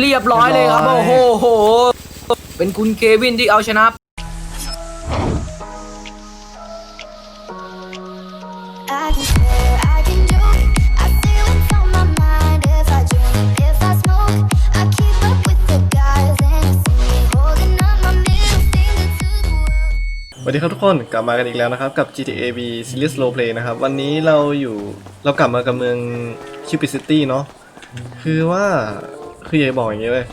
เรียบร้อยเลยครับเรียบร้โอ้อยโหโห เป็นคุณเควินที่เอาชนะ I can stare, I can joke. I say what's on my mind. If I drink, if I smoke, I keep up with the guys, and you see me holding up my middle finger to the world. สวัสดีครับทุกคนกลับมากันอีกแล้วนะครับ กับ GTA V Series Roleplay นะครับ วันนี้เราอยู่เรากลับมากับเมือง Cupid City เนาะคือว่า คืออยากจะบอกอย่างนี้เลย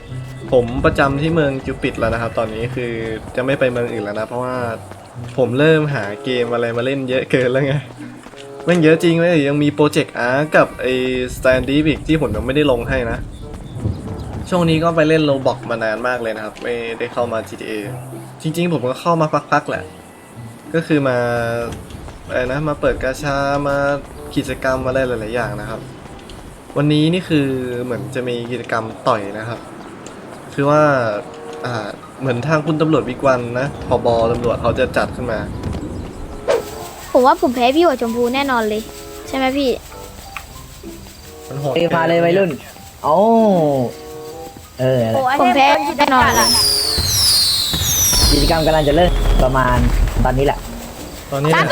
ผมประจำที่เมือง Cupid แล้วนะครับ ตอนนี้คือจะไม่ไปเมืองอื่นแล้วนะ เพราะว่าผมเริ่มหาเกมอะไรมาเล่นเยอะเกินแล้วไงมันเยอะจริงเลยยังมีโปรเจกต์อาร์กับไอ้ Stand Deep อีกที่ผมยังไม่ได้ลงให้นะ ช่วงนี้ก็ไปเล่นโลบอกมานานมากเลยนะครับ ไม่ได้เข้ามา GTA จริง ๆ ผมก็เข้ามาพักๆแหละ ก็คือมาอะไรนะมาเปิดกาชามากิจกรรมอะไรหลาย ๆ อย่างนะครับ วันนี้นี่คือเหมือนจะมีกิจกรรมต่อยนะครับ คือว่าอ่าเหมือนทางคุณตำรวจวิกวันนะพบตำรวจเขาจะจัดขึ้นมา ผมว่าผมแพ้พี่หัวชมพูแน่นอนเลย ใช่ไหมพี่ มันโหดเอ้ยมาเลยวัยรุ่นโอ้เออนั่นแหละผมแพ้แน่นอนอะกิจกรรมกำลังจะเริ่มประมาณตอนนี้แหละตอนนี้นะ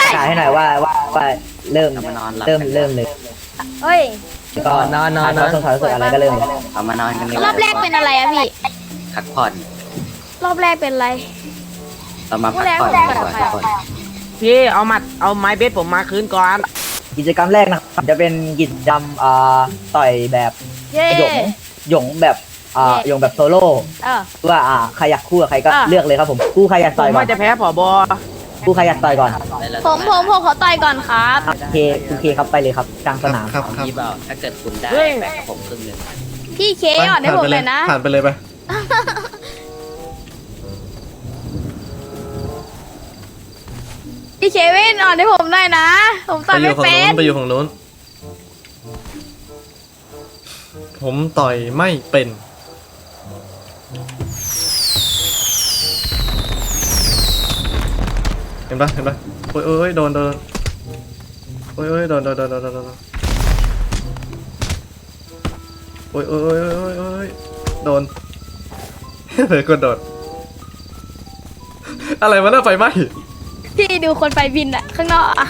ประกาศให้หน่อยว่าว่าว่าเริ่มเริ่มเริ่มเลยเฮ้ย ก็นอนนอนนอนถ่ายทอดสดถ่ายทอดสดอะไรก็เริ่มเลยเอามานอนกันดีกรว่าอบแรกเป็นอะไรอะพี่พักผ่อนรอบแรกเป็นอะไรเรามาพักผ่อนแรดีกกว่าแรกพักผ่อนพี่เอามัดเอาไม้เบสผมมาคืนก่อน กิจกรรมแรกนะครับจะเป็นกิจกรรมอ่าต่อยแบบเย้หยงหยงแบบอ่าเย้หยงแบบโซโล่เออว่าอ่าใครอยากคู่กับใครก็อะเลือกเลยครับผมคู่ใครอยากผต่อยมก่อว่านจะแพ้ผอบอ คู่ใครอยากต่อยก่อนผมผมผมขอต่อยก่อนครับโอเคโอเคครับไปเลยครับกลางสนามครับเอาครับงี้เปล่าถ้าเกิดคุณได้แบ่งกับผมครึ่งหนึ่งพี่เคอ่อนให้ผมเลยนะผ่านไปเลยไปพี่เควินอ่อนให้ผมหน่อยนะ ผมไปต่อยอไม่ยู่ฝั่งเป็นู้นนไปอยู่ฝั่งนู้น ผมต่อยไม่เป็น เห็นปะเห็นปะโอ้ยโอ้ยโดนโดนโอ้ยโอ้ยโดนโดนโดนโดนโดนโดนโอ้ยโอ้ยโอ้ยโอ้ยโอ้ยโดนเผยกดโดดอะไรวะน่าไฟไหมพี่ดูคนไปบินอะข้างนอกอะ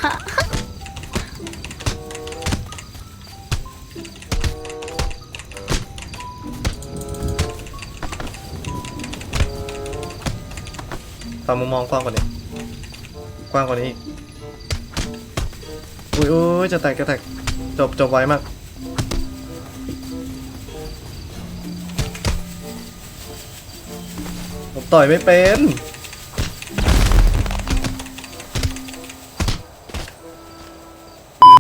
ตามมุมมองกว้างกว่านี้ กว้างกว่านี้อีกอุ้ยอุ้ยจะแตกจะแตกจบจบไวมากผมต่อยไม่เป็น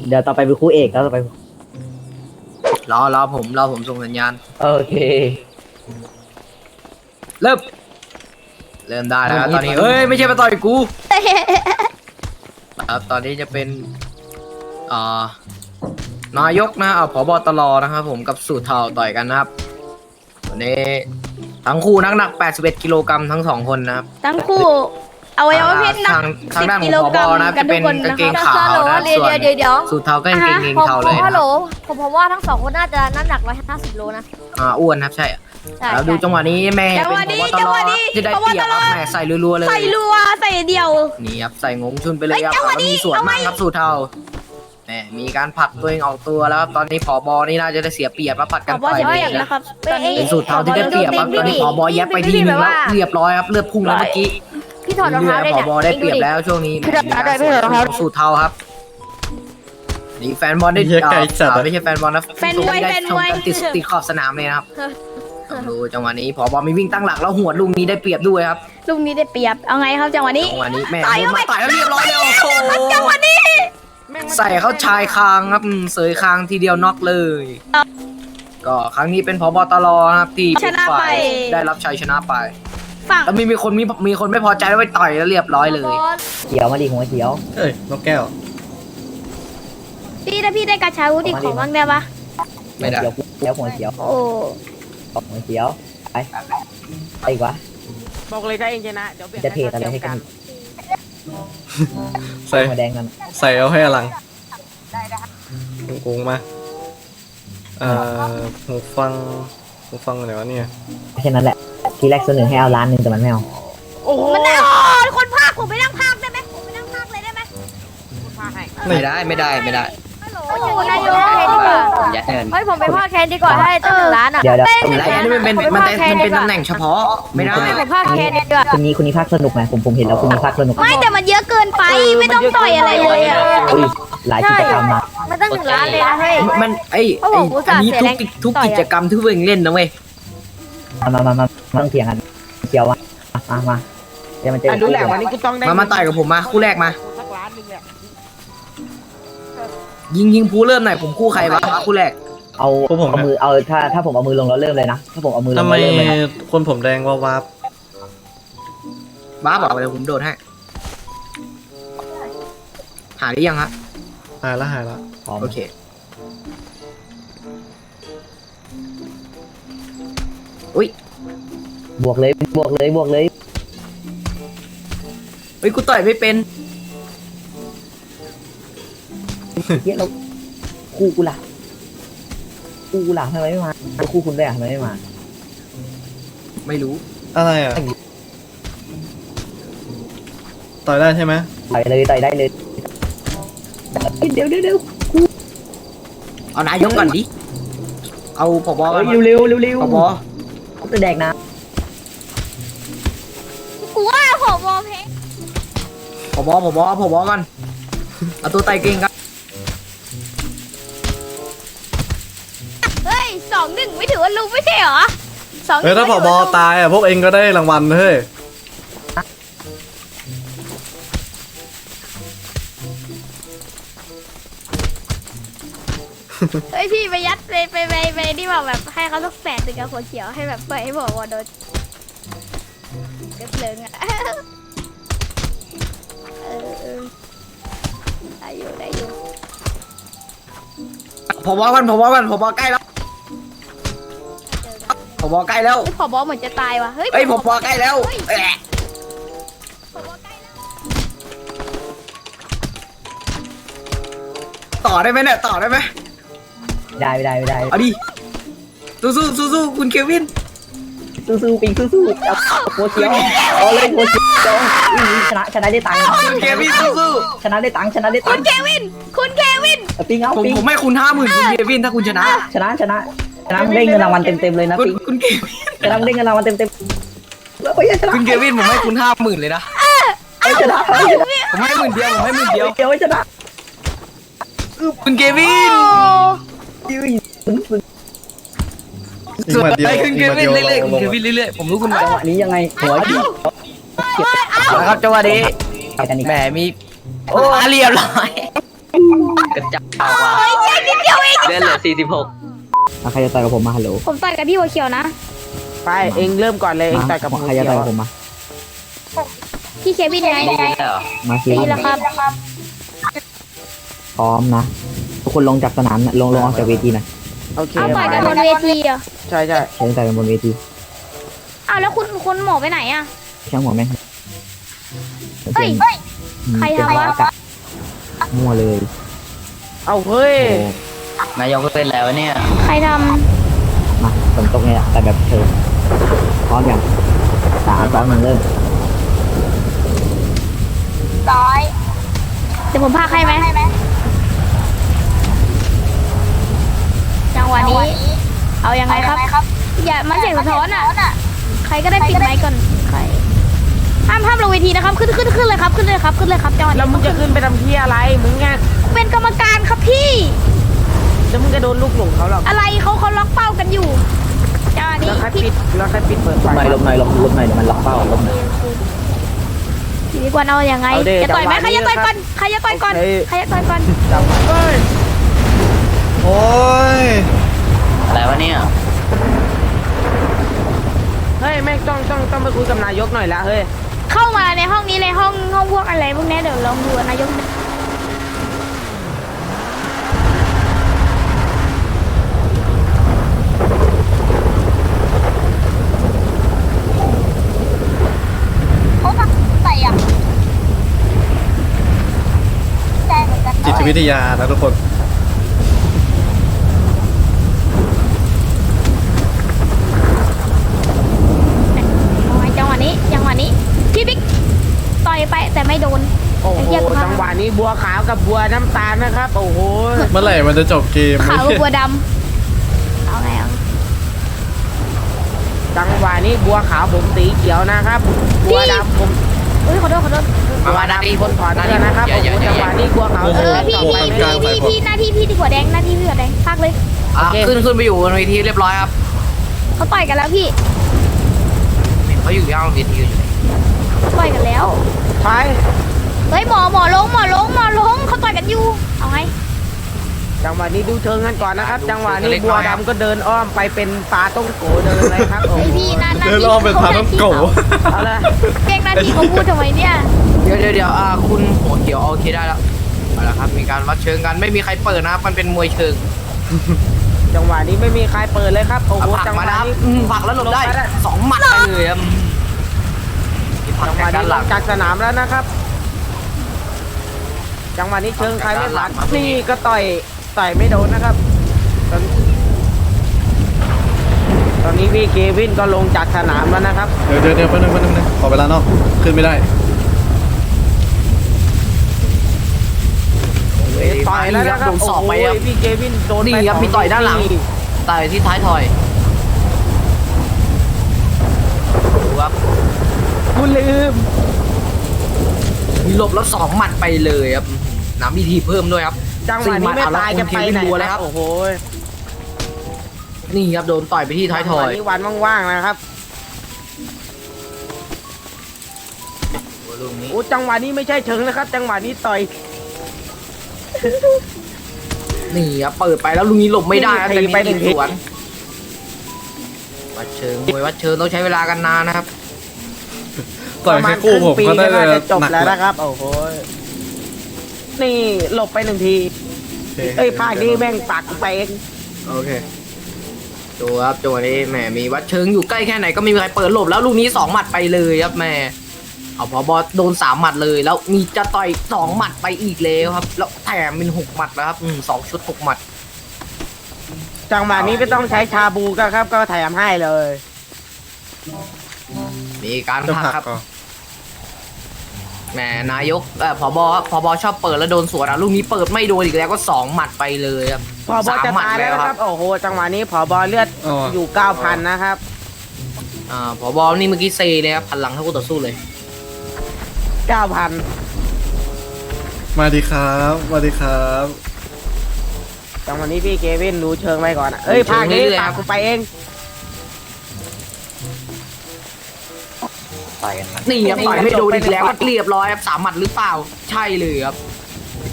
เดี๋ยวต่อไปเป็นคู่เอกแล้วต่อไป รอรอผมรอผมส่งสัญญาณ โอเค เริ่ม เริ่มได้แล้วครับตอนนี้เฮ้ย ไม่ใช่มาต่อยกู ครับตอนนี้จะเป็นอ่านายกนะเอาผบตรนะครับ ผมกับสูตรเทาต่อยกันนะครับวันนี้ทั้งคู่นักหนัก 81 กิโลกรัมทั้งสองคนนะครับ ทั้งคู่อวัยวะเพศหนักทางทางสิบด้านของกิโลกรัมผบนะกันทุกคนจะนะเป็นคกางเกรับงขาวนะเดี๋ยวส่วนเดี๋ยวเดี๋ยวสูตรเทาก็กางเกงเกงเทาเลยฮันะลโหลผมผมว่าทั้งสองคนน่าจะน้ำหนัก 150 โลนะอ่าอ้วนครับใช่ ใช่แล้วดูใช่ จังหวะนี้แม่จังหวะเป็นนี้ผบตจังหรวะนี้ที่ได้เปรียบครับแม่ใส่รัวๆเลยใส่รัวใส่เดียว นี่ครับใส่งงชุนไปเลยครับเอ้ยจังหวะแล้วนี้มีสวนเอาไหม มากครับสูตรเทาแหมมีการผลัดตัวเองออกตัวแล้วครับตอนนี้ผอบอนี่น่าจะได้เสียเปรียบแล้วผลัดขกัอนบต่ออยจะเลเปียยกนะนะครับตอนนี้เป็นสูตรเทาที่ได้เปรียบครับตอนนี้ผอบอแยบไปทีนึงแล้วเรียบร้อยครับเลือดพุ่งแล้วเมื่อกี้ พี่ถอดรองเลืเท้าอดได้ผเนี่ยอบอได้เปรียบแล้วช่วงนี้พี่ถอดรองเท้าด้วยพี่ถอดรองเท้า สูตรเทาครับ นี่แฟนบอลได้เหี้ยไก่จัดอะ อ่าไม่ใช่แฟนบอลนะแฟนมวยได้แฟนชมมวยกันติดติดขอบสนามเลยนะครับต้อ งดูจังหวะนี้ผอบอมีวิ่งตั้งหลักแล้วหัวดลูกนี้ได้เปรียบด้วยครับลูกนี้ได้เปรียบ เอาไงครับจังหวะนี้ จังหวะนี้แม่ต่อยโดนเข้าไปมาต่อยแล้วเรียบร้อยเลยโอ้โหจังหวะนี้ ใส่เขาชายคางครับอืมเสยคางทีเดียวน็อกเลย ก็ครั้งนี้เป็นพบตรครับที่ชนะไป ฝ่ายได้รับชัยชนะไป ฝั่งแล้วมีมีคนมีมีคนไม่พอใจแล้วไปต่อยแล้วเรียบร้อยเลย เขียวมาดิหัวเขียว เอ้ยนกแก้ว พี่ถ้าพี่ได้กระชาวุฒิของบ้างได้ปะไม่ได้ หัวเขียวหัวเขียว โอ้ หัวเขียวไปไปอีกวะ บอกเลยถ้าเองชนะเดี๋ยวเปลี่ยนจะเทอะไรให้กัน ใส่หัวแดงกันใส่เอาให้อลังกุ้งๆมาเอ่อหูฟังหูฟังอะไรวะเนี่ยแค่นั้นแหละ ทีแรกเสนอให้เอาล้านหนึ่งแต่มันไม่เอาโอ้โหมันได้อ๋อคนภาคผมไปนั่งภาคได้ไหมผมไปนั่งภาคเลยได้ไหมไม่ได้ไม่ได้ไม่ได้โอ้โหนายกแคนดีกว่าผมยัดเงินเฮ้ยผมไปภาคแคนดีกว่าให้ตั้งหนึ่งล้านอะเดี๋ยวเดี๋ยวเต้นไรอันนี้มันเป็นมันเป็นมันเป็นตำแหน่งเฉพาะไม่ได้ให้ผมภาคแคนดีกว่าคุณนี้คุณนี้ภาคสนุกไหมผมผมเห็นแล้วคุณนี้ภาคสนุกไม่แต่มันเยอะเกินไปไม่ต้องต่อยอะไรเลยอะอุ้ยหลายกิจกรรมมามันตั้งหนึ่งล้านเลยนะเฮ้ยมันไอ้โอ้ไอ้โหอุตส่าอันห์นี้เสียทุแรกงกิจทุกต่อยอะกิจกรรมที่เวงเล่นนะเว้ยมามามามามาต้องเถียงกันเกี่ยววะมามาเดี๋ยวมันเจออะดูแหละวันนี้กูต้องได้มามาต่อยกับผมมาคู่แรกมา ยิงยิงผู้เริ่มหน่อยผมคู่ใครวะคู่แรกเอาพวกผม เอาเนี่ยมือเอาถ้าถ้าผมเอามือลงแล้วเริ่มเลยนะถ้าผมเอามือลทำงไมแล้วเริ่มเลยนะคนผมแดงว่าวับบ้าบอกเลยผมโดนให้หาได้ยังฮะหายละหายละพร้อมโอเคอุ้ยบวกเลยบวกเลยบวกเลยเฮ้ยกูต่อยไม่เป็น เฮียเราคู่กูล่ะคู่กูล่ะทำไมไม่มาคู่คุณด้วยอะทำไมไม่มาไม่รู้อะไรอะ ต่อยได้ใช่ไหมต่อยเลยต่อยได้เลยเดี๋ยวเดี๋ยวเดี๋ยวเอานายกก่อนดิเอาผบก่อนเฮ้ยเร็วเร็วเร็วผบจะแดกนะกูว่าผอบอเพชรผบผบผบก่อนเอาตัวไต่เก่งครั นึ่งไม่ถือว่าลุงไม่ใช่เหรอสองหเฮ้นึ่ยงถ้าผไม่บถือว่าลุงตายอะพวกเองก็ได้รางวัลเฮ้ยเฮ้ยพี่ไปยัดไปไปไปไปที่แบบแบบให้เขาสักแสนถึงกับหัวเขียวให้แบบปล่อยให้บอกว่าโดนเดือดเลิงอะเออเออได้อยู่ได้อยู่ผบก่อนผบก่อนผบใกล้แล้วเจ อกันผบใกล้แล้วเฮ้ยผอบอเหมือนจะตายว่ะ เฮ้ยเอ้ยผบใกล้แล้วแอะผบใกล้แล้วต่อได้ไหมเนี่ยต่อได้ไหมได้ไม่ได้ไม่ได้เอาดิสู้สู้สู้สู้คุณเควินสู้ๆปิงสู้ๆเอาหัวเขียวเอาเลยหัวเขียวอุ้ยชนะชนะได้ตังค์คุณเควินสู้สู้ชนะได้ตังค์ชนะได้คุตังณค์เควิน คุณเควินเอาปิงเอาผมปิงผมให้คุณห้าหมื่นคุณเควินถ้าคุณชนะ ชนะชนะ ชนะได้เงินรางวัลเต็มๆเลยนะคุณปิงคุณเควินชนะได้เงินรางวัลเต็มๆแล้วก็ยังชนะคุณเควินผมให้คุณห้าหมื่นเลยนะไอ้ชนะไอ้ชนะผมให้หมื่นเดียวผมให้หมื่นเดียวเดียวไอ้ชนะคุณเควินอุ้ยสุดสุดอีกหมัดเดียวไอ้คุณเคอีกหมัดวิเดีนยวเรื่อยๆลคุณงเคมาวินเรื่อยๆผมรู้คุณไหมจังหวะนี้ยังไงหัวเขียวนะครับจังหวะนี้ไปกันอีกแหมมีโอ้เรียบร้อยกระจับว่ะเลื่อนเหลือ46 มาใครจะต่อยกับผมมาฮัลโหลผมต่อยกับพี่หัวเขียวนะ ไปเองเริ่มก่อนเลยเองมาต่อยกับใครจะต่อยกับผมมาพี่เควินไงได้ยินแล้วเหรอมาสินี่แหละครับ พร้อมนะทุกคนลงจากสนามนะลงลงออกจากเวทีนะโอเคเอาต่อยกันบนเวทีเหรอใช่ใช่เชิญต่อยกันบนเวทีอ้าวแล้วคุณคุณหมอไปไหนอะ ช่างหัวแม่งเฮ้ยใครทำวะมั่วเลยเอาเฮ้ย โอ้ นายกก็เป็นแล้วเนี่ย ใครทมาฝนตกเนี่ยแต่แบบเธอพร้อมยังสามสองหนึ่งเริ่มำร้อยเดี๋ยวผมพาใครไหมจังหวะนี้เอายังไงครับ อย่ามาเสียงสะท้อนอะ ใครก็ได้ปิดไมค์ก่อนใครห้ามห้ามลงเวทีนะครับ ขึ้นขึ้นขึ้นเลยครับ ขึ้นเลยครับ ขึ้นเลยครับจังหวะแล้วนี้มึงจะขึ้นไปทำเพี้ยอะไร มึงไงเป็นกรรมการครับพี่ แล้วมึงจะโดนลูกหลงเขาหรอกอะไรเขาเขาล็อกเป้ากันอยู่จังหวะนี้แล้วใครพี่ปิดแล้วใครปิดเปิดไฟ ลบหน่อยลบหน่อยลบลบหน่อยเดี๋ยวมันล็อกเป้าลบหน่อยพี่ดีกว่าเอายังไงเอาดิจะต่อยไหมจังหใครวะนี้จะต่อยก่อนใครจะต่อยก่อนโอเค ใครจะต่อยก่อนจับเฮ้ยโอ้ยอะไรวะเนี่ยเฮ้ยแม่งต้องต้องต้องไปคุยกับนายกหน่อยละเฮ้ยเข้ามาในห้องนี้เลยห้องห้องพวกอะไรพวกนี้เดี๋ยวลองดูนายก วิทยานะทุกคนจังหวะนี้จังหวะนี้พี่บิ๊กต่อยไปแต่ไม่โดน โอ้โหจังหวะนี้บัวขาวกับบัวน้ำตาลนะครับ โอ้โห เมื่อไหร่มันจะจบเกมขาวบัวดำเอาไงเอาจังหวะนี้บัวขาวผมสีเขียวนะครับ บัวดำผม อุ้ยขอโทษขอโทษบัวดำคนขวานเสื้อนะครับอย่าโอ้อย่าโหอย่าจังหวะนี้บัวขาเออพี่พี่พี่ใส่พี่หน้าที่พี่ที่หัวแดงหน้าที่พี่หัวแดงพักเลยอะขึ้นขึ้นไปอยู่บนเวทีเรียบร้อยครับเขาต่อยกันแล้วพี่เขาอยู่ย่างเวทีอยู่ไหนต่อยกันแล้วไปเฮ้ยหมอหมอลงหมอลงหมอลงเขาต่อยกันอยู่เอาไง จังหวะนี้ดูเชิงกันก่อนนะครับ จังหวะนี้บัวดำก็เดินอ้อมไปเป็นปลาต้งโกเดินเลยครับโอ้ไอโหพี่หน้าหน้าเดินที่รอบเป็นพาน้ำโกเอาละเก่งหน้าที่เขาพูดทำไมเนี่ยเดี๋ยวเดี๋ยวเดี๋ยวอ่าคุณหัวเขียวโอเคได้แล้วเอาละครับมีการวัดเชิงกันไม่มีใครเปิดนะครับมันเป็นมวยเชิงจังหวะนี้ไม่มีใครเปิดเลยครับโอ้เอาโหผลักจังหะมาวนะครับนี้ อืมผลักแล้วหลบได้หลบได้ สองหมัดไปเลยครับมีผลักจังหจากวะด้านี้นหลลังง จากสนามแล้วนะครับ จังหวะนี้เชิงใครไม่ผ่านนี่ก็ต่อย ต่อยไม่โดนนะครับ ตอนตอนนี้พี่เควินก็ลงจากสนามแล้วนะครับ เดี๋ยวเดี๋ยวเดี๋ยวแป๊บนึงแป๊บนึงนะขอเวลานอกขึ้นไม่ได้ต่อยแล้วนะครับโดนสอบไปครับโอ้โหพี่เควินโดนไปนี่ครับสงมีต่อยด้านหลัง ทีต่อยที่ท้ายถอยดูครับคุณลืม มีหลบแล้วสองหมัดไปเลยครับน้ำดีทีเพิ่มด้วยครับ จังหวะนี้ไม่ตายจะไปไหนบัวนะเลยคครัรับบโอ้โหนี่ครับโดนต่อยไปที่ท้ายถอยจังหวะนี้วันว่างๆนะครับลูกนี้โอ้จังหวะนี้ไม่ใช่เชิงนะครับ จังหวะนี้ต่อยนี่ครับเปิดไปแล้วลูกนี้หลบไม่ได้ครับตีแต่ไปไปหนึ่ถึงงทีสวนวัดเชิงมวยวัดเชิงต้องใช้เวลากันนานนะครับต่อยแค่คู่ผมประก็มาณได้ครึ่งปีก็น่าจะจบหนักแล้วแล้วนะครับโอ้โห นี่หลบไปหนึ่งทีโอเคเอ้ยภาคนี้แม่งปากกูไปเองโอเคดูครับจังหวะนี้แหมมีวัดเชิงอยู่ใกล้แค่ไหนก็ไม่มีใครเปิดหลบแล้วลูกนี้สองหมัดไปเลยครับแหม่เอาพอบอโดนสามหมัดเลย แล้วมีจะต่อยสองหมัดไปอีกแล้วครับ แล้วแถมเป็นหกหมัดแล้วครับอืมสองชุดหกหมัด จังหวะนี้ไม่ต้องใช้ชาบูก็ครับ ก็แถมให้เลย มีการจะพักผลักครับ ก่อน แหมนายกเอ่อพอบพอบชอบเปิดแล้วโดนสวนอะลูกนี้เปิดไม่โดนอีกแล้วก็สองหมัดไปเลยครับพอบอสามจะหมัดตายแล้วนะครับ โอ้โห จังหวะนี้พอบอเลือดอ๋ออยู่เก้าพันนะครับ อ่าพอบนี่เมื่อกี้เซเลยครับพันหลังเท่าคู่ต่อสู้เลย เก้าพันมาดีครับมาดีครับ จังหวะนี้พี่เควินดูเชิงไปก่อนอะเอ้ยดูเชิภางคนี้เรื่อยๆปากกูไปเอง ต่อยกันมันนี่ครับต่อยไม่โดนอีกแล้วก็เรียบร้อยครับสามหมัดหรือเปล่า ใช่เลยครับ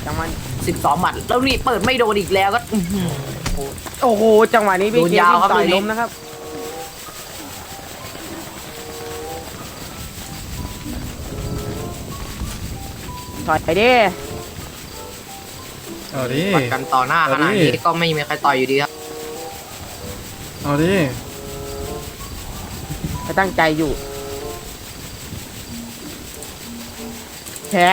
จังหวะสิบสองหมัด แล้วนี่เปิดไม่โดนอีกแล้วก็อื้อหือ โอ้โห จังหวะนี้พี่โดนเคยาววินครับต่อยลูกนี้ ล้มนะครับ ถอยไปดิ เอาดิ วัดกันต่อหน้าขนาดนี้ก็ไม่มีใครต่อยอยู่ดีครับเอาดิไม่ตั้งใจอยู่ แพ้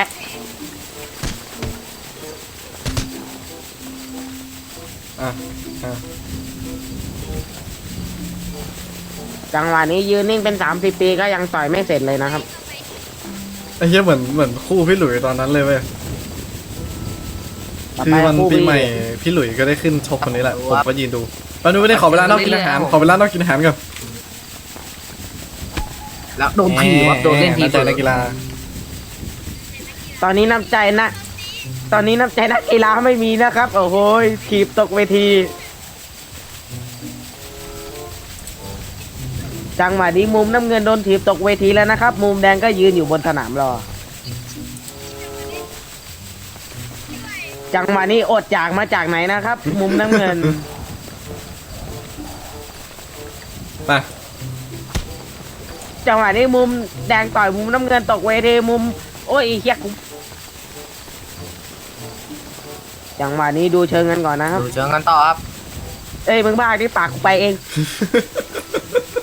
อะอะจังหวะนี้ยืนนิ่งเป็นสามสิบปีก็ยังต่อยไม่เสร็จเลยนะครับ ไอ้เหี้ยเหมือนเหมือนคู่พี่หลุยตอนนั้นเลยเว้ยต่อคือไปวันคู่ปีพี่ใหม่พี่หลุยก็ได้ขึ้นชกคนนี้แหละดูผมครับก็ยืนดูแป๊บนึงไม่ได้ขอเวลานอกกินอาหารเรื่อยๆขอเวลานอกกินอาหารก่อนแล้วโดนถีบครับโดนเล่นทีแหมำใจนักกีฬา ตอนนี้น้ำใจนะ ตอนนี้น้ำใจนักกีฬาไม่มีนะครับ โอ้โหถีบตกเวที จังหวะนี้มุมน้ำเงินโดนถีบตกเวทีแล้วนะครับ มุมแดงก็ยืนอยู่บนสนามรอ จังหวะนี้อดจากมาจากไหนนะครับ มุมน้ำเงิน ไปจังหวะนี้มุมแดงต่อยมุมน้ำเงินตกเวทีมุม โอ้ยไอ้เฮียกู จังหวะนี้ดูเชิงกันก่อนนะครับ ดูเชิงกันต่อครับ เอ้ยมึงบ้าที่ปากกูไปเอง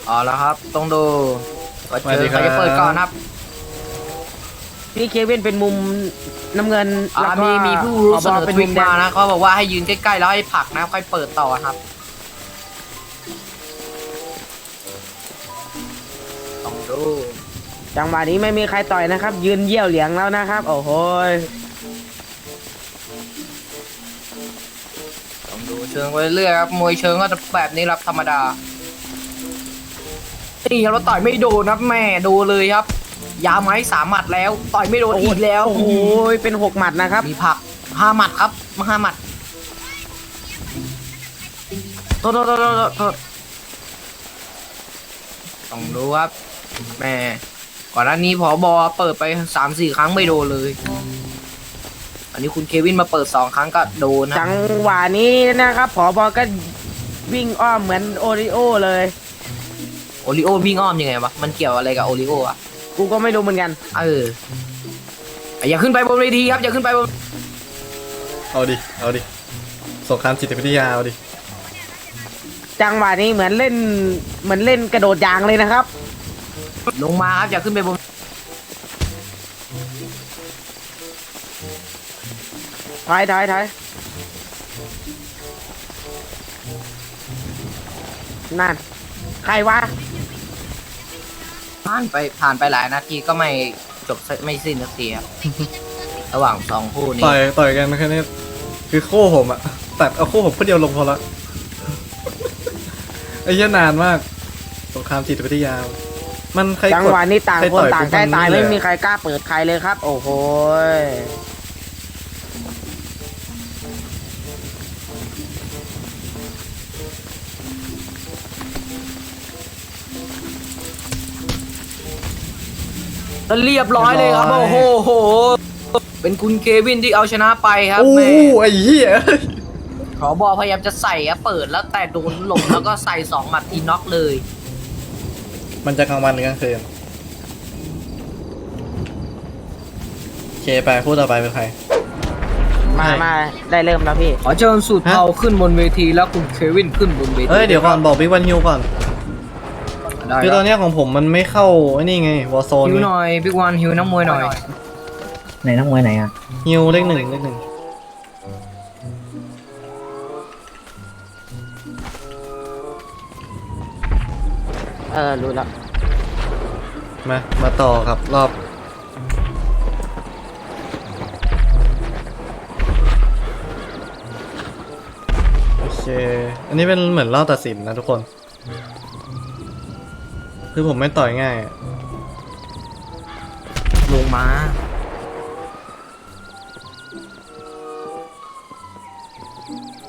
เอาละครับ ต้องดูวัดสวัสเชิดีงคใครัรบจะเปิดก่อนครับพี่เควินเป็นมุมน้ำเงินอ่าแล้วก็มีมีผู้รู้เสนอเป็นทวิมุตมแดมางนะเขาบอกว่าให้ยืนใกล้ๆแล้วให้ผลักนะค่อยเปิดต่อครับ ต้องดู จังหวะนี้ไม่มีใครต่อยนะครับ ยืนเยี่ยวเหลียงแล้วนะครับ โอ้โห เชิงไปเรื่อยครับมวยเชิงก็จะแบบนี้ครับธรรมดานี่ครับเราต่อยไม่โดนครับแม่โดนเลยครับ ยาไม้สามหมัดแล้ว ต่อยไม่โดนอีกแล้วโอ้โหเป็นหกหมัดนะครับมีผักห้าหมัดครับมาห้าหมัดโทษโทษโทษโทษโทษต้องดูครับแม่ก่อนหน้านี้ผอบอเปิดไปสามสี่ครั้งไม่โดนเลย อันนี้คุณเควินมาเปิดสองครั้งก็โดนนะจังหวะนี้นะครับผอบอก็วิ่งอ้อมเหมือนโอริโอเลย โอริโอวิ่งอ้อมยังไงวะมันเกี่ยวอะไรกับโอริโออะกูก็ไม่รู้เหมือนกัน เอออะอย่าขึ้นไปบนเวทีครับอย่าขึ้นไปบนเอาดิ เอาดิสงครามจิตวิทยาเอาดิ จังหวะนี้เหมือนเล่นเหมือนเล่นกระโดดยางเลยนะครับ ลงมาครับอย่าขึ้นไปบน ถอยถอยถอยนั่น ใครวะ ผ่านไปผ่านไปหลายนาทีก็ไม่จบไม่สิ้นสักทีครับ ระหว่างสองคู่นี้ต่อยต่อยกันแค่นี้คือโค้ผมอะตัดเอาโค้ผมคนเดียวลงพอละไอ้เหี้ยนานมากสงครามจิตวิทยา มันใครจังกดหวะนี้ต่างใครคนต่อยต่างเป็นใจตายคนนี้ไม่เลยมีใครกล้าเปิดใครเลยครับ โอ้โห แล้วเรียบร้อยเลยครับโอ้โหโห เป็นคุณเควินที่เอาชนะไปครับโอ้แม่ ไอ้เหี้ยขอบอพยายามจะใส่ครับเปิดแล้วแต่โดนหลง แล้วก็ใส่สองหมัดทีน็อกเลย มันจะกลางวันหรือกลางคืนโอเคไปพูดต่อไปเป็นใคร มา มาได้เริ่มแล้วพี่ ขอเชิญสูตรเทาขึ้นบนเวทีแล้วคุณเควินขึ้นบนเวทีเอ้ยเดี๋ยวก่อนบอกบิ๊กวันฮิวก่อน ได้คือคตรัอบนเนี้ยของผมมันไม่เข้าไอ้นี่ไงวอร์โซนฮิวหน่อยพี่วันฮิวน้ำมวยหน่อยไหนนักมวยไหนอะฮิวเลขหนึ่งเลขหนึ่งเออรู้แล้วมามาต่อครับรอบโอเคอันนี้เป็นเหมือนรอบตัดสินนะทุกคน คือผมไม่ต่อยง่ายอะลงมา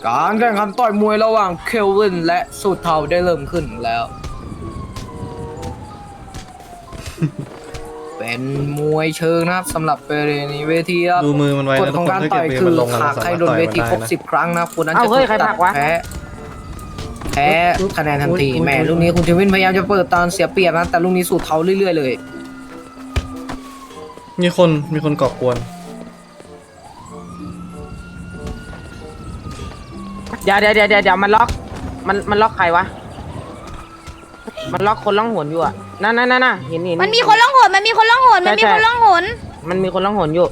การแข่งขันต่อยมวยระหว่างเคลวินและสูตรเทาได้เริ่มขึ้นแล้ว เป็นมวยเชิงนะครับสำหรับเปเรนีเวทีครับดูมือมันไว้กฎนะทุขกองคนการถ้าต่เก็อบยมือคืมันอลงแล้วหากเราใครสามารถโดนต่อยเวมันทีได้ครบนะสิบครั้งนะคนนั้นเอ้าจะเฮ้ยถูกใครตัผลัดกวะแพ้ แพ้คะแนนทันทีแม่ลูกนี้คุณเทวินพยายามจะเปิดตอนเสียเปรียบนะแต่ลูกนี้สูตรเทาเรื่อยๆเลยมีคนมีคนก่อกวน เดี๋ยวเดี๋ยวเดี๋ยวเดี๋ยวเดี๋ยวมันล็อก มันมันล็อกใครวะ มันล็อกคนล่องหนอยู่อะนั่นนั่นนั่นน่ะเห็นเห็น มันมีคนล่องหนมันมีคนล่องหนมันมีใช่คใช่นล่องหนมันมีคนล่องหนอยู่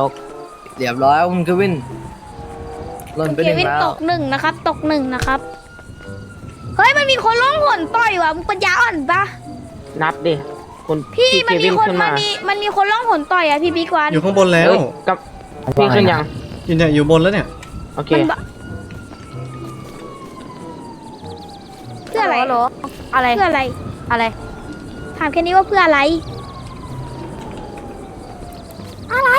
ตกเรียบร้อยคุณเควินหล่นไปเคหนึ่งวินแล้ตวกหนึ่งนะครับ ตกหนึ่งนะครับ เฮ้ยมันมีคนล่องหนต่อยว่ะมึงปัญญาอ่อนปะนับดิคุณพี่มันเคมีวิคนขึ้มันมีมันมีคนล่องหนต่อยอะพี่บิ๊กวันอยู่ข้างบนแล้ว เอ้ยกับพี่ขึ้นยังอยู่เนี่ยอยู่บนแล้วเนี่ย โอเคมันบะเพื่ออะไรหรออะไร เพื่ออะไรอะไร ถามแค่นี้ว่าเพื่ออะไร อะไร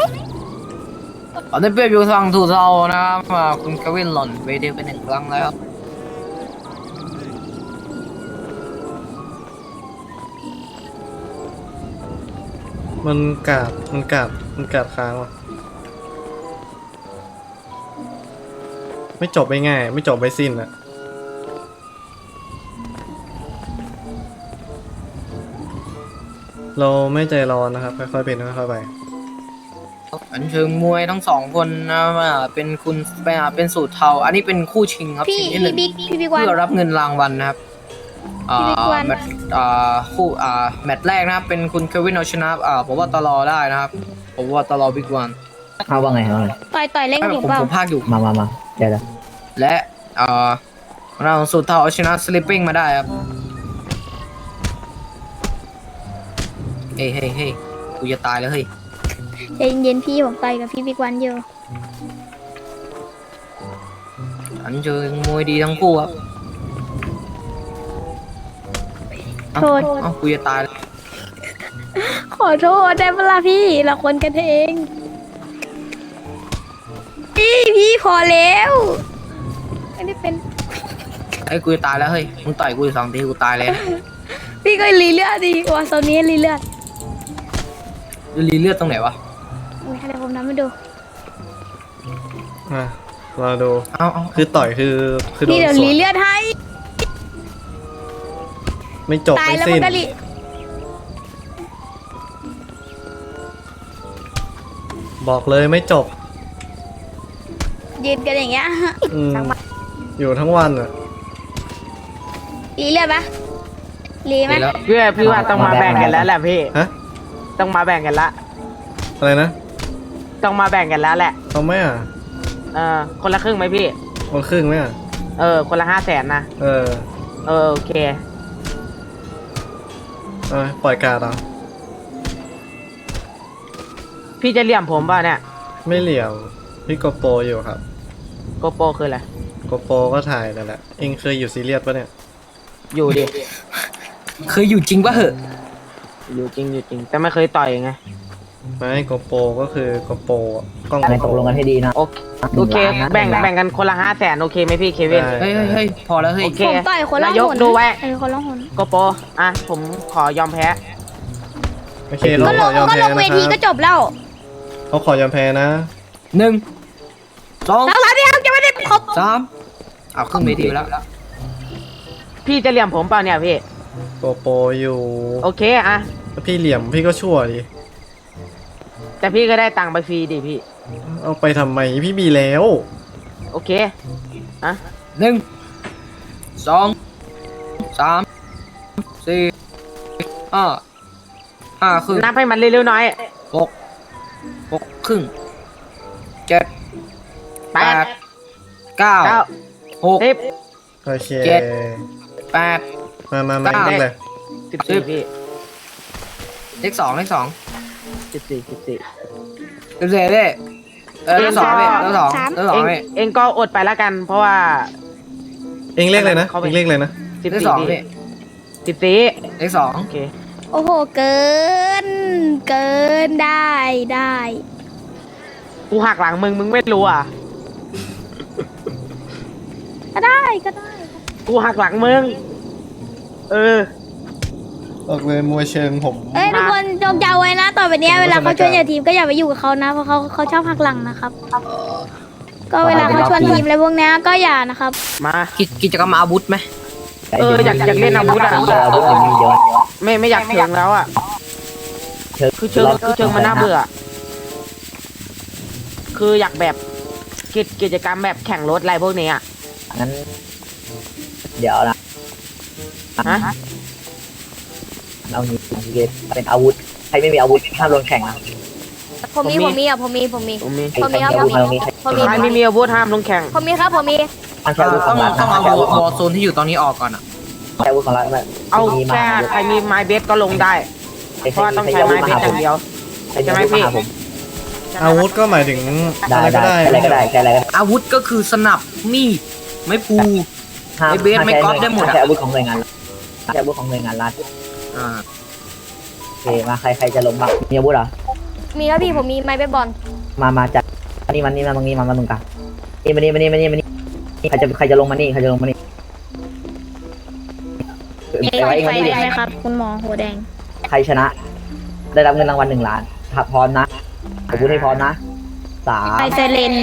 ตอนนี้เปรียบอยู่ทางถูเทานะครับอ่าคุณเควินหล่นเวทีไปหนึ่งครั้งแล้ว มันกาดมันกาดมันกาดค้างว่ะ ไม่จบไม่ง่าย ไม่จบไม่สิ้นอะเราไม่ใจร้อนนะครับ ค่อยๆเป็นค่อยๆไป อันเชิงมวยทั้งสองคนนะอ่าเป็นคุณเป็นอ่าเป็นสูตรเทา อันนี้เป็นคู่ชิงครับพี่ชิงที่หนึ่พี่งบิ๊กพี่บิ๊กวันเพื่อรับเงินรางวัลนะครับอ่าพี่บิ๊กวันแมตช์อ่าคู่อ่าแมตช์แรกนะครับ เป็นคุณเควินเอาชนะอ่าผมว่าตลอได้นะครับผมว่าตลอบิ๊กวันเขาว่าไงเขาว่าไงต่อยต่อยเล่นไม่อยู่ผมเปล่าผมภาคอยู่มามามาเดี๋ยวเดี๋ยวและอ่าเราสูตรเท่าเอาชนะสลิปปิ้งมาได้ครับเฮ้ยเฮ้ยเฮ้ยกูจะตายแล้วเฮ้ย ใจเย็นๆพี่ผมไปกับพี่บิ๊กวันอยู่ อันเจอมวยดีทั้งคู่ครับเอ้าโทษ เอ้ากูจะตายแล้วขอโทษได้เวลาพี่เราคนกันเองพี่พี่พอแล้วไม่ได้เป็นไอ้ยกูจะตายแล้วเฮ้ย มึงต่อยกูอีกสองทีกูตายเลยนะพี่ก็รีเลือดดีกว่าโซนนี้รีเลือดจะรีเลือดตรงไหนวะ อุ๊ยเดี๋ยวผมทำให้ดู มาเราดู เอ้าเอ้าคือต่อยคือคือโดพี่นเดี๋ยวสวรีนเลือดให้ ไม่จบตายไม่แล้วสิ้มันนก็รีบอกเลยไม่จบยืนกันอย่างเงี้ย อืมอยู่ทั้งวันอะรีเลือดปะรีไหมดีแล้วพี่ว่าพี่ว่าต้องมาแบ่งกันแล้วแหละพี่ ฮะต้องมาแบ่งกันละอะไรนะ ต้องมาแบ่งกันแล้วแหละ เอาไหมอะเออ คนละครึ่งไหมพี่ คนครึ่งไหมอะเออ คนละห้าแสนนะ เออเออโอเค เอาไหมปล่อยการดเอาพี่จะเหลี่ยมผมป่ะเนี่ย ไม่เหลี่ยมพี่โกโปรอยู่ครับโกโปรคืออะไร โกโปรก็ถ่ายนั่นแหละเองเคยอยู่ซีเรียสปะเนี่ยอยู่ดิ เคยอยู่จริงปะเหอะ อยู่จริงอยู่จริง แต่ไม่เคยต่อยไง ไม่โกโปรก็คือโกโปรอะกล้องอะไรตกลงกันให้ดีนะโอเคโอเคหนึ่งล้านนะแบ่งหนึ่งล้านแบ่งกันคนละห้าแสนโอเคไหมพี่เควินได้เฮ้ยเฮ้ยเฮ้ยพอแล้วเฮ้ยโอเคผมต่อยคนละนายหกนดูไว้ เออคนละหนโกโปรอะผมขอยอมแพ้ โอเคเราก็ลของยอมก็แพ้ลงเวนะคทีก็รับจบแล้วเขาขอยอมแพ้นะ หนึ่งสองแล้วสามพี่ครับจะไม่ได้ครบสามเอาขึ้นเวทีไปแล้วพี่จะเหลี่ยมผมเปล่าเนี่ยพี่ โกโปรอยู่ โอเคอะถ้าพี่เหลี่ยมพี่ก็ชั่วดิ แต่พี่ก็ได้ตังค์ไปฟรีดิพี่ เอาไปทำไมพี่มีแล้ว โอเคอะหนึ่งสองสามสี่ห้าห้าครึ่งนับให้มันเร็วๆหน่อยหกหกครึ่งเจ็ดแปแปดดเก้าเก้าหก สิบ โอเค เจ็ด แปด มามามาเก้าอีกเลยสิบสี่พี่เลขสองเลขสอง สิบสี่สิบสี่เลขเจ็ดเลขเออเลขสองเลขเลขสองเลขสอเองงเลขเองก็อดไปแล้วกัน เพราะว่า เองเลขเลยนะ เขาไป เองเลขเลยนะ สิบเลขสี่สองพี่เลขสิบสี่เลขสองโอเคโอ้โห เกิน เกินได้ได้กูหักหลังมึงมึงไม่รู้อะก็ได้ก็ได้ กูหักหลังมึง เออ บอกเลยมวยเชิงผมเอ้ยทุกคนจงจำไว้นะต่อไปเนี้ยเวลาเขาชวนอย่าทีมก็อย่าไปอยู่กับเขานะเพราะเขาเขาชอบหักหลังนะครับ ก็เวลาเขาชวนทีมอะไรพวกเนี้ยก็อย่านะครับมากิจกิจกรรมอาวุธไหมเอออยากอยากเล่นอาวุธอะเยอะอาวุธยังมีเยอะไม่ไม่อยากเชิงแล้วอะเชิงคือเชิงคือเชิงมันน่าเบื่อ คืออยากแบบกิจกิจกรรมแบบแข่งรถอะไรพวกนี้อะงั้นเดี๋ยวนะฮะ เอางี้เป็นอาวุธใครไม่มีอาวุธห้ามลงแข่งนะผมมีผผมมมีมีอะผมมีผมมีผมมีใครใครมีอาวุธใครมีผมมีใครไม่มีอาวุธห้ามลงแข่งผมมีครับผมมีห้ามใช้อาวุธขต้อองงรัฐต้องห้ามเอาใช้อาวุธของวอลโซนที่อยู่ตอนนี้ออกก่อนอะใช้อาวุธของรัฐแบบเอามีมาแค่ใครมีไม้เบสก็ลงได้เพราะว่าต้องใช้ไม้เบสอย่างเดียวใช้อาวุธมาหาผมอาวุธก็หมายถึงได้อะไรก็ได้ได้ใช้อะไรก็ได้ใช้อะไรก็ได้อาวุธก็คือสนับมีดไม้พลูห้ามไอ้เบสห้าไม่ใช้ก๊อปได้หมดอะห้าใช้อาวุธของหน่วยงานรัฐห้ามใช้อาวุธของหน่วยงานรัฐ อ่าโอเคมาใครใครจะลงบ้างมีอาวุธเหรอ มีครับพี่ผมมีไม้เบสบอลมามาจัดอันนี้มันนี่มาตรงนี้มามาตรงกลางนี่มานี่มานี่มานี่มานี่ใครจะใครจะลงมานี่ใครจะลงมานี่เอไฟไว้เองไฟมานี่ดิแดงไหมครับ คุณหมอหัวแดง ใครชนะ ได้รับเงินรางวัลหนึ่งล้านถ้าพร้อมนะผมพูดให้พร้อมนะสามไฟไซเรน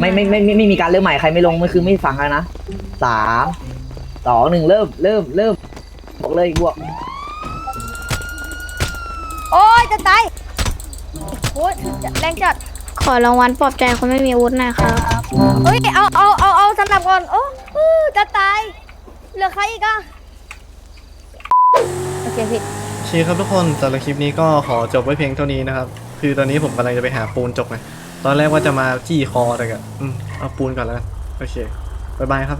ไม่ไม่ไม่ไม่ไม่มีการเริ่มใหม่ใครไม่ลงไม่คือไม่ฟังแล้วนะสามสองหนึ่งเริ่มเริ่มเริ่มบอกเลยบวกโอ้ย จะตายโอ้ยแรงจัดขอรางวัลปลอบใจคนไม่มีอาวุธหน่อยครับ เฮ้ยเอาเอาเอาเอาสนับก่อนโอ้อื้อจะตายเหลือใครอีกอะโอเคพี่โอเคครับทุกคนสำหรับคลิปนี้ก็ขอจบไว้เพียงเท่านี้นะครับ คือตอนนี้ผมกำลังจะไปหาปูนจบไงตอนแรกว่าจะมาจี้คอแต่ก็อืมเอาปูนก่อนแล้วกันโอเคบายบายครับ